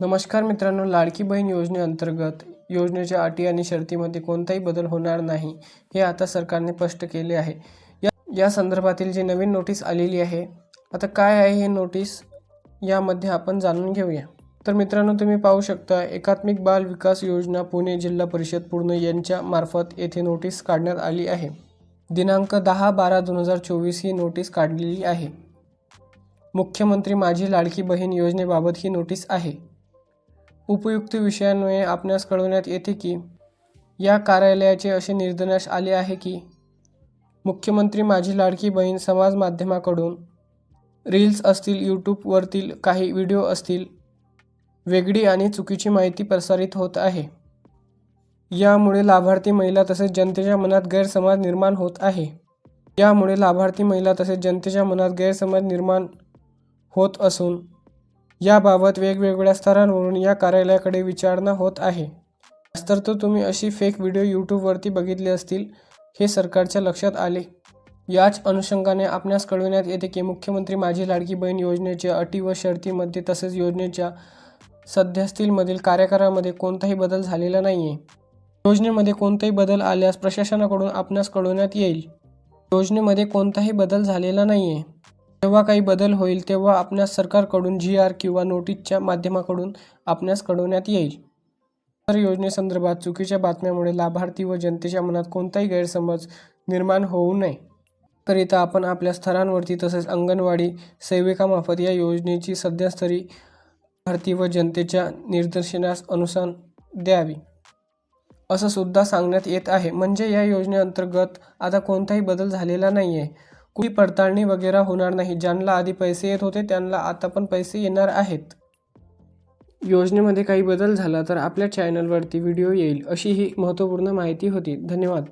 नमस्कार मित्रांनो लाडकी बहीण योजनेअंतर्गत योजनेच्या अटी आणि शर्तीमध्ये कोणताही बदल होणार नाही हे आता सरकारने स्पष्ट केले आहे. या या संदर्भातील जी नवीन नोटीस आलेली आहे आता काय आहे हे नोटीस यामध्ये आपण जाणून घेऊया. तर मित्रांनो तुम्ही पाहू शकता एकात्मिक बाल विकास योजना पुणे जिल्हा परिषद पूर्ण यांच्या मार्फत येथे नोटीस काढण्यात आली आहे. दिनांक दहा बारा दोन हजार चोवीस ही नोटीस काढलेली आहे. मुख्यमंत्री माझी लाडकी बहीण योजनेबाबत ही नोटीस आहे. उपयुक्त विषयान्वये आपणास कळवण्यात येते की या कार्यालयाचे असे निर्देश आले आहे की मुख्यमंत्री माझी लाडकी बहीण समाज माध्यमाकडून रील्स असतील यूट्यूबवरतील काही व्हिडिओ असतील वेगळी आणि चुकीची माहिती प्रसारित होत आहे. यामुळे लाभार्थी महिला तसेच जनतेच्या मनात गैरसमज निर्माण होत आहे. यामुळे लाभार्थी महिला तसेच जनतेच्या मनात गैरसमज निर्माण होत असून याबाबत वेगवेगळ्या स्तरांवरून या कार्यालयाकडे विचारणा होत आहे. तर तो तुम्ही अशी फेक व्हिडिओ यूट्यूबवरती बघितले असतील हे सरकारच्या लक्षात आले. याच अनुषंगाने आपणास कळविण्यात येते की मुख्यमंत्री माझी लाडकी बहीण योजनेच्या अटी व शर्तीमध्ये तसेच योजनेच्या सध्यास्थितीमधील कार्यकाळामध्ये कोणताही बदल झालेला नाही आहे योजनेमध्ये कोणताही बदल आल्यास प्रशासनाकडून आपणास कळवण्यात येईल. योजनेमध्ये कोणताही बदल झालेला नाही आहे जेव्हा काही बदल होईल तेव्हा आपणास सरकारकडून जी आर किंवा नोटीसच्या माध्यमाकडून आपणास कळवण्यात येईल. तर योजनेसंदर्भात चुकीच्या बातम्यामुळे लाभार्थी व जनतेच्या मनात कोणताही गैरसमज निर्माण होऊ नये. करिता आपण आपल्या स्तरांवरती तसेच अंगणवाडी सेविकामार्फत या योजनेची सध्यास्तरी भारती व जनतेच्या निदर्शनास अनुसार द्यावी. असं सुद्धा सांगण्यात येत आहे. म्हणजे या योजनेअंतर्गत आता कोणताही बदल झालेला नाही आहे कुणी पडताळणी वगैरे होणार नाही. ज्यांना आधी पैसे येत होते त्यांना आता पण पैसे येणार आहेत. योजनेमध्ये काही बदल झाला तर आपल्या चॅनलवरती व्हिडिओ येईल अशी ही महत्त्वपूर्ण माहिती होती. धन्यवाद.